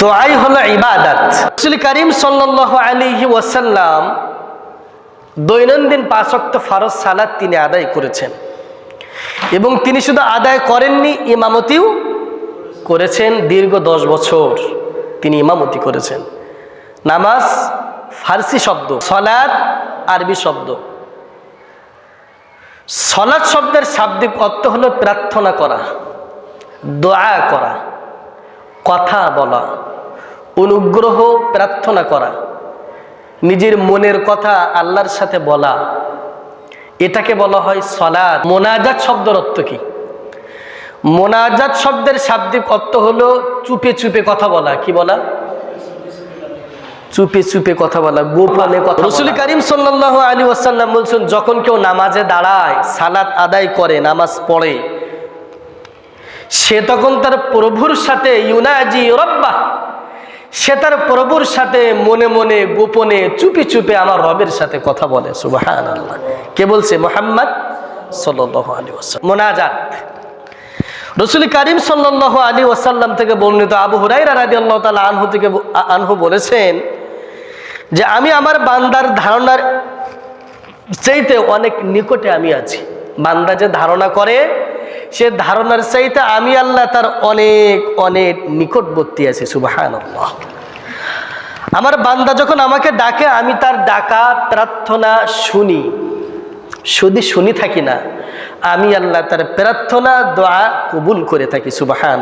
দোয়াই হলো ইবাদত। রসুল করিম সাল্লাল্লাহু আলাইহি ওয়াসাল্লাম দৈনন্দিন পাঁচক্ত ফরজ সালাদ তিনি আদায় করেছেন। এবং তিনি শুধু আদায় করেননি, ইমামতিও করেছেন। দীর্ঘ দশ বছর তিনি ইমামতি করেছেন। নামাজ ফার্সি শব্দ সলাদ আরবি শব্দ। সলাদ শব্দের শাব্দিক অর্থ হলো প্রার্থনা করা, দোয়া করা। কথা বলা, অনুগ্রহ প্রার্থনা করা, নিজের মনের কথা আল্লাহর সাথে বলা, এটাকে বলা হয় সলাদ মোনাজাত শব্দের অর্থ কি? মোনাজাত শব্দের শাব্দিক অর্থ হলো চুপে চুপে কথা বলা, কি বলা? চুপে চুপে কথা বলা, গোপনে কথা রসুল করিম সাল্লাহ আলী ওয়াসাল্লাম বলছেন, যখন কেউ নামাজে দাঁড়ায়, সালাত আদায় করে, নামাজ পড়ে সে তখন তার প্রভুর সাথে ইউনাজি রব্বা। সে তার প্রভুর সাথে মনে মনে গোপনে চুপি চুপে আমার রবের সাথে কথা বলে সুবাহান আল্লাহ কে বলছে? মোহাম্মদ সাল্লাহ আলী ওয়াসাল্লাম। মোনাজাত। রসুল করিম সাল্লাহ আলী ওয়াসাল্লাম থেকে বর্ণিত আবু হুরাইরা রাজি আল্লাহ তালা আনহু থেকে আনহু বলেছেন যে, আমি আমার বান্দার ধারণার চাইতে অনেক নিকটে আমি আছি। বান্দা যে ধারণা করে সে ধারণার চাইতে আমি আল্লাহ তার অনেক অনেক নিকটবর্তী আছে সুবাহান আমার বান্দা যখন আমাকে ডাকে আমি তার ডাকা প্রার্থনা শুনি। শুধু শুনি থাকি না আমি আল্লাহ তার প্রার্থনা দোয়া কবুল করে থাকি সুবাহান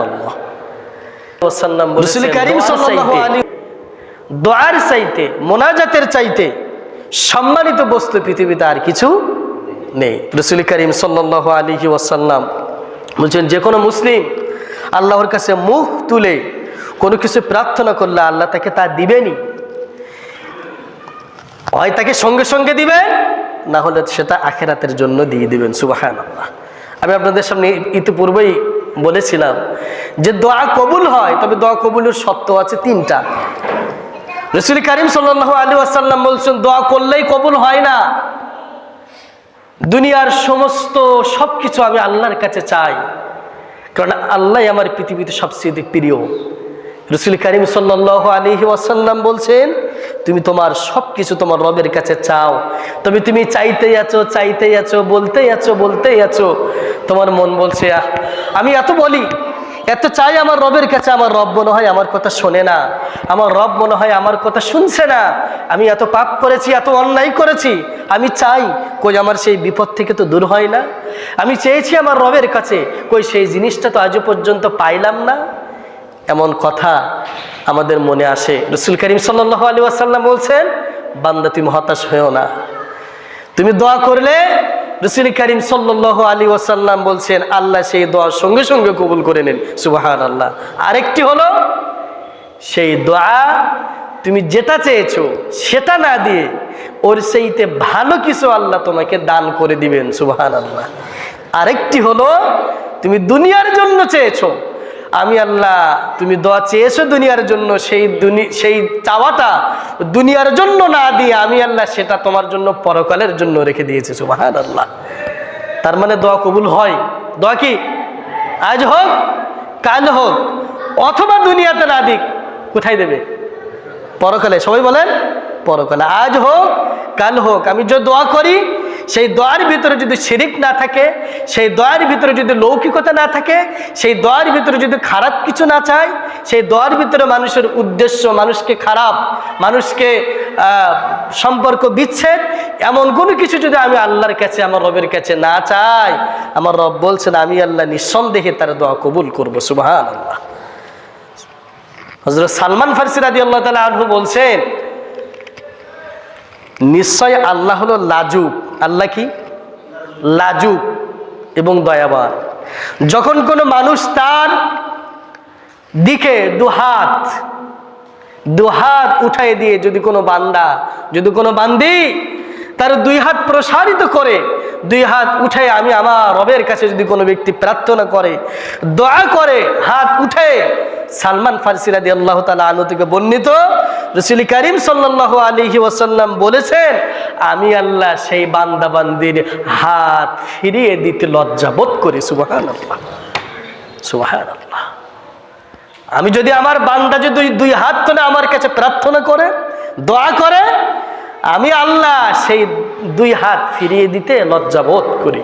দোয়ার চাইতে মোনাজাতের চাইতে সম্মানিত বস্তু পৃথিবীতে আর কিছু নেই। রসুল করিম সাল্লাহ ওয়াসাল্লাম বলছেন, যে কোনো মুসলিম আল্লাহর কাছে মুখ তুলে কোনো কিছু প্রার্থনা করলে আল্লাহ তাকে তা দিবেনি হয় তাকে সঙ্গে সঙ্গে দিবেন, না হলে সেটা আখেরাতের জন্য দিয়ে দিবেন। সুবাহান আল্লাহ আমি আপনাদের সামনে ইতিপূর্বেই বলেছিলাম যে দোয়া কবুল হয়, তবে দোয়া কবুলের সত্য আছে তিনটা। রসুল করিম সাল্লাহ আলী আসাল্লাম বলছেন, দোয়া করলেই কবুল হয় না। দুনিয়ার সমস্ত সব কিছু আমি আল্লাহর কাছে চাই। কারণ আল্লাহ আমার পৃথিবীতে সবচেয়ে প্রিয়। রসুল করিম সাল্লাহ আলহি ওয়াসাল্লাম বলছেন, তুমি তোমার সব কিছু তোমার রবের কাছে চাও। তবে তুমি চাইতেই আছো চাইতেই আছো, বলতেই আছো বলতেই আছো। তোমার মন বলছে আমি এত বলি এত চাই আমার রবের কাছে, আমার রব মনে হয় আমার কথা শোনে না। আমার রব মনে হয় আমার কথা শুনছে না। আমি এত পাপ করেছি, এত অন্যায় করেছি, আমি চাই কই আমার সেই বিপদ থেকে তো দূর হয় না। আমি চেয়েছি আমার রবের কাছে, কই সেই জিনিসটা তো আজও পর্যন্ত পাইলাম না। এমন কথা আমাদের মনে আসে। রসুল করিম সাল্লাহ আলী আসাল্লাম বলছেন, বান্দা, তুমি হতাশ হয়েও না। তুমি দোয়া করলে রসুল করিম সাল্লাহ আলী ওসাল্লাম বলছেন, আল্লাহ সেই দোয়া সঙ্গে সঙ্গে কবুল করে নেন। সুবাহান আল্লাহ আরেকটি হলো, সেই দোয়া তুমি যেটা চেয়েছো সেটা না দিয়ে ওর সেইতে ভালো কিছু আল্লাহ তোমাকে দান করে দিবেন সুবাহান আল্লাহ আরেকটি হলো, তুমি দুনিয়ার জন্য চেয়েছো আমি আল্লাহ, তুমি দোয়া চেয়েছো দুনিয়ার জন্য, সেই সেই চাওয়াটা দুনিয়ার জন্য না দিয়ে আমি আল্লাহ সেটা তোমার জন্য পরকালের জন্য রেখে দিয়েছে সুবাহান আল্লাহ তার মানে দোয়া কবুল হয়। দোয়া কি? আজ হোক, কাল হোক, অথবা দুনিয়াতে না দিক, কোথায় দেবে? পরকালে। সবাই বলেন, পরকালে। আজ হোক, কাল হোক। আমি যে দোয়া করি সেই দোয়ার ভিতরে যদি শিরিক না থাকে, সেই দোয়ার ভিতরে যদি লৌকিকতা না থাকে, সেই দোয়ার ভিতরে যদি খারাপ কিছু না চায়, সেই দোয়ার ভিতরে মানুষের উদ্দেশ্য, মানুষকে খারাপ, মানুষকে সম্পর্ক বিচ্ছেদ, এমন কোনো কিছু যদি আমি আল্লাহর কাছে, আমার রবের কাছে না চাই, আমার রব বলছেন, আমি আল্লাহ নিঃসন্দেহে তার দোয়া কবুল করব। সুবাহান আল্লাহ হজরত সালমান ফারসি রাজি আল্লাহ তালা আনহু বলছেন, নিশ্চয় আল্লাহ হলো লাজুক। আল্লাহ কি? লাজুক এবং দয়াবান। যখন কোনো মানুষ তার দিকে দুহাত দুহাত উঠাই দিয়ে যদি কোনো বান্দা, যদি কোনো বান্দি তার দুই হাত প্রসারিত করে, দুই হাত উঠে আমি আমার রবের কাছে যদি কোনো ব্যক্তি প্রার্থনা করে, দয়া করে, হাত উঠে সালমান ফারসিরাদি আল্লাহ তালা আনু থেকে বর্ণিত রসুল করিম সাল্লাহ আলহি ওসাল্লাম বলেছেন আমি আল্লাহ সেই বান্দাবান্দির হাত ফিরিয়ে দিতে লজ্জা বোধ করি সুবাহান আল্লাহ সুবাহান আল্লাহ আমি যদি আমার বান্দা যদি দুই হাত তুলে, আমার কাছে প্রার্থনা করে, দোয়া করে, আমি আল্লাহ সেই দুই হাত ফিরিয়ে দিতে লজ্জাবোধ করি।